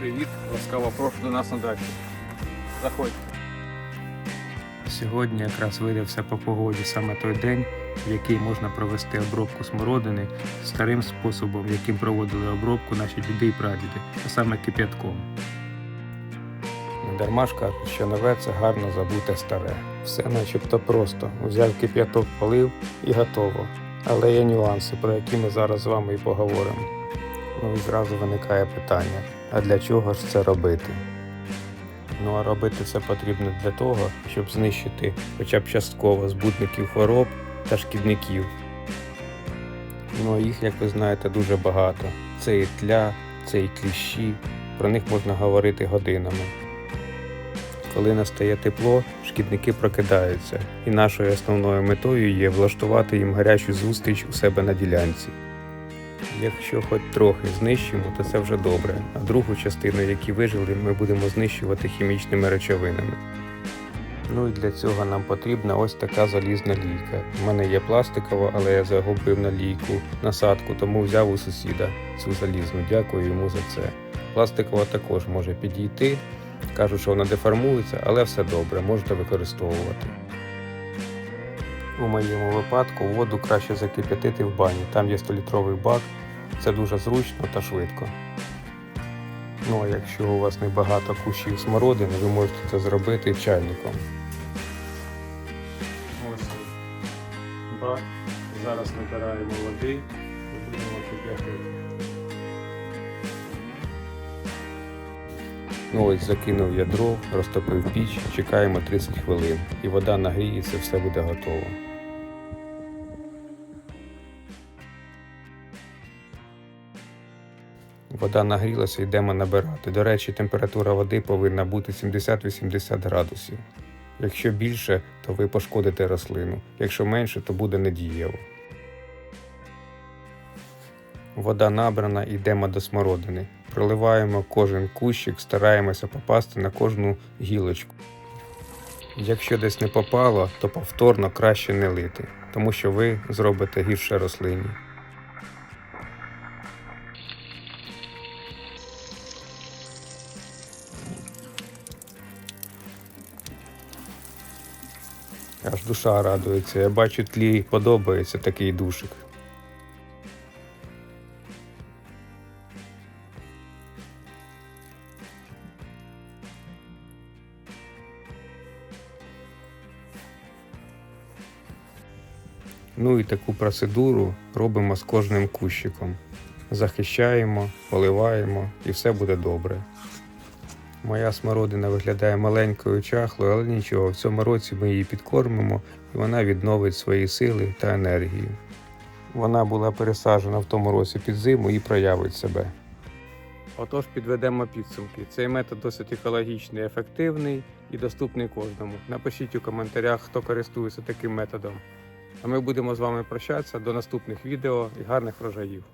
Привіт, ласкаво прошу до нас на дачу. Заходьте. Сьогодні якраз видався по погоді саме той день, в який можна провести обробку смородини старим способом, яким проводили обробку наші діди і прадіди, а саме кип'ятком. Дарма ж кажуть, що нове це гарно забуте старе. Все начебто просто. Взяв кип'яток, полив і готово. Але є нюанси, про які ми зараз з вами і поговоримо. Ну і зразу виникає питання: а для чого ж це робити? Ну а робити це потрібно для того, щоб знищити хоча б частково збутників хвороб та шкідників. Ну а їх, як ви знаєте, дуже багато. Це і тля, це і кліщі, про них можна говорити годинами. Коли настає тепло, шкідники прокидаються, і нашою основною метою є влаштувати їм гарячу зустріч у себе на ділянці. Якщо хоч трохи знищимо, то це вже добре, а другу частину, які вижили, ми будемо знищувати хімічними речовинами. Ну і для цього нам потрібна ось така залізна лійка. У мене є пластикова, але я загубив на лійку насадку, тому взяв у сусіда цю залізну. Дякую йому за це. Пластикова також може підійти. Кажуть, що вона деформується, але все добре, можете використовувати. У моєму випадку воду краще закип'ятити в бані. Там є 100-літровий бак, це дуже зручно та швидко. Ну а якщо у вас небагато кущів смородини, ви можете це зробити чайником. Ось бак. Зараз набираємо води і будемо кип'ятити. Ну ось закинув ядро, розтопив піч, чекаємо 30 хвилин, і вода нагріється, все буде готово. Вода нагрілася, йдемо набирати. До речі, температура води повинна бути 70-80 градусів. Якщо більше, то ви пошкодите рослину. Якщо менше, то буде недієво. Вода набрана, йдемо до смородини. Проливаємо кожен кущик, стараємося попасти на кожну гілочку. Якщо десь не попало, то повторно краще не лити, тому що ви зробите гірше рослині. Аж душа радується. Я бачу, тлі подобається такий душик. Ну і таку процедуру робимо з кожним кущиком. Захищаємо, поливаємо і все буде добре. Моя смородина виглядає маленькою чахлою, але нічого, в цьому році ми її підкормимо і вона відновить свої сили та енергію. Вона була пересаджена в тому році під зиму і проявить себе. Отож, підведемо підсумки. Цей метод досить екологічний, ефективний і доступний кожному. Напишіть у коментарях, хто користується таким методом. А ми будемо з вами прощатися до наступних відео і гарних врожаїв.